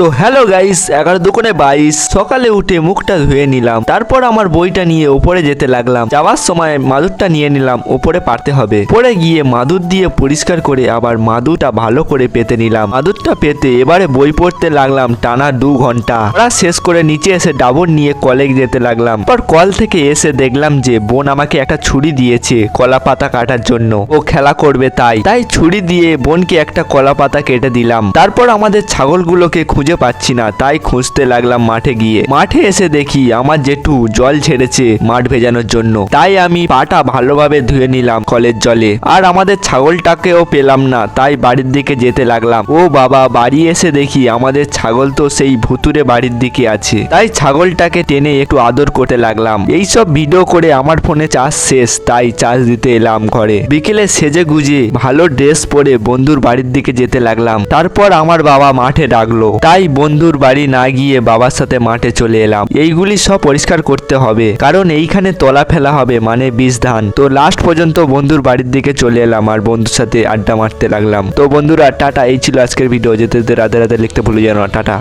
তো hello guys, এগারো দোকানে বাইশ, সকালে উঠে মুখটা ধুয়ে নিলাম, তারপর আমার বইটা নিয়ে উপরে যেতে লাগলাম, যাওয়ার সময় মাদুরটা নিয়ে নিলাম, উপরে পারতে হবে। পরে গিয়ে মাদুর দিয়ে পরিষ্কার করে আবার মাদুরটা ভালো করে পেতে নিলাম। মাদুরটা পেতে এবারে বই পড়তে লাগলাম টানা দু ঘণ্টা। পড়া শেষ করে নিচে এসে ডাবর নিয়ে কলেজ যেতে লাগলাম। পর কল থেকে এসে দেখলাম যে বোন আমাকে একটা ছুরি দিয়েছে কলা পাতা কাটার জন্য। ও খেলা করবে তাই। তাই ছুরি দিয়ে বোনকে একটা কলা পাতা কেটে দিলাম। তারপর আমাদের ছাগলগুলোকে খুঁজে পাচ্ছি না, তাই খুঁজতে লাগলাম মাঠে গিয়ে। মাঠে এসে দেখি আমার জেঠু জল ছেড়েছে মাঠ ভেজানোর জন্য। তাই আমি পাটা ভালোভাবে ধুয়ে নিলাম কলের জলে। আর আমাদের ছাগলটাকেও পেলাম না, তাই বাড়ির দিকে যেতে লাগলাম। ও বাবা, বাড়ি এসে দেখি আমাদের ছাগল তো সেই ভুতুরে বাড়ির দিকে আছে। তাই ছাগলটাকে টেনে একটু আদর করতে লাগলাম। এইসব ভিডিও করে আমার ফোনে চার্জ শেষ, তাই চার্জ দিতে এলাম ঘরে। বিকেলে সেজে গুজে ভালো ড্রেস পরে বন্ধুর বাড়ির দিকে যেতে লাগলাম। তারপর আমার বাবা মাঠে ডাকলো। তাই বন্ধুর বাড়ি না গিয়ে বাবার সাথে মাঠে চলে এলাম। এইগুলি সব পরিষ্কার করতে হবে, কারণ এইখানে তলা ফেলা হবে মানে বীজ ধান। তো লাস্ট পর্যন্ত বন্ধুর বাড়ির দিকে চলে এলাম আর বন্ধুর সাথে আড্ডা মারতে লাগলাম। তো বন্ধুরা, টাটা, এই ছিল আজকের ভিডিও যেতে যেতে রাতে রাতে লিখতে ভুলে যেন টাটা।